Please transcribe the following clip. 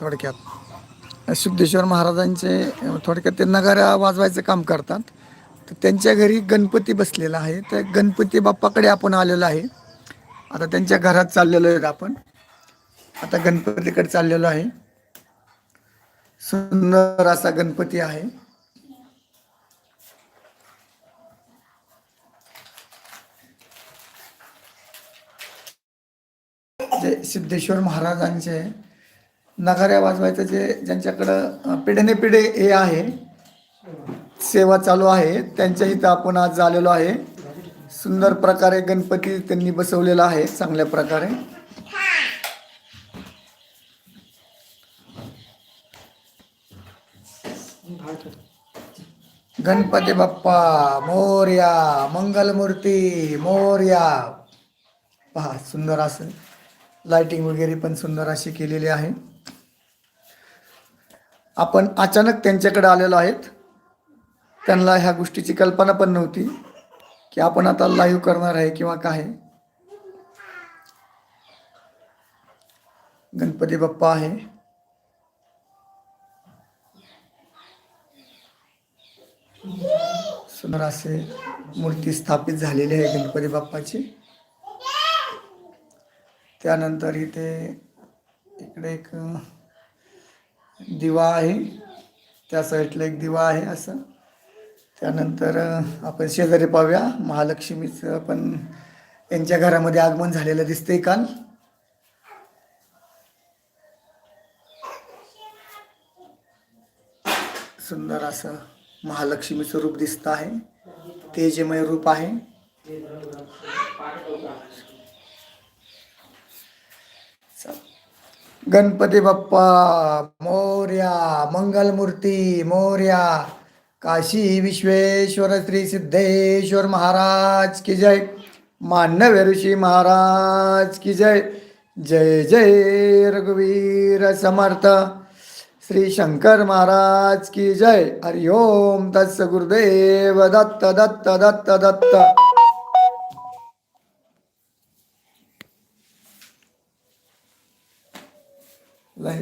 थोडक्यात. सिद्धेश्वर महाराजांचे थोडक्यात ते नगाऱ्या वाजवायचं काम करतात. तर त्यांच्या घरी गणपती बसलेला आहे. त्या गणपती बाप्पाकडे आपण आलेलो आहे. आता त्यांच्या घरात चाललेलो आहेत आपण. आता गणपतीकडे चाललेलो आहे. सुंदर असा गणपती आहे. सिद्धेश्वर महाराजांचे नगाऱ्या वाजवायचं जे ज्यांच्याकडं पिढ्याने पिढे हे आहे सेवा चालू आहे त्यांच्या इथं आपण आज आलेलो आहे. सुंदर प्रकारे गणपती त्यांनी बसवलेला आहे चांगल्या प्रकारे. गणपती बाप्पा मोर्या मंगलमूर्ती मोर्या. पहा सुंदर असं लाइटिंग वगैरे पण सुंदर अशी केलेली आहे. आपण अचानक त्यांच्याकडे आलेलो आहेत. त्यांना ह्या गोष्टीची कल्पना पण नव्हती की आपण आता लाईव्ह करणार आहे किंवा काय. गणपती बाप्पा आहे. सुंदर असे मूर्ती स्थापित झालेली आहे गणपती बाप्पाची. त्यानंतर इथे इकडे एक दिवा आहे. त्या साईडला एक दिवा आहे असं. त्यानंतर आपण शेजारी पाहूया. महालक्ष्मीचं पण यांच्या घरामध्ये आगमन झालेलं दिसतंय काल. सुंदर असं महालक्ष्मीचं रूप दिसत आहे. तेजमय रूप आहे. गणपती बाप्पा मोर्या मंगलमूर्ती मोर्या काशी विश्वेश्वर श्री सिद्धेश्वर महाराज की जय. मान्यव ऋषी महाराज की जय. जय जय रघुवीर समर्थ. श्री शंकर महाराज की जय. हरिओम दत्त गुरुदेव दत्त दत्त दत्त दत्त. Like.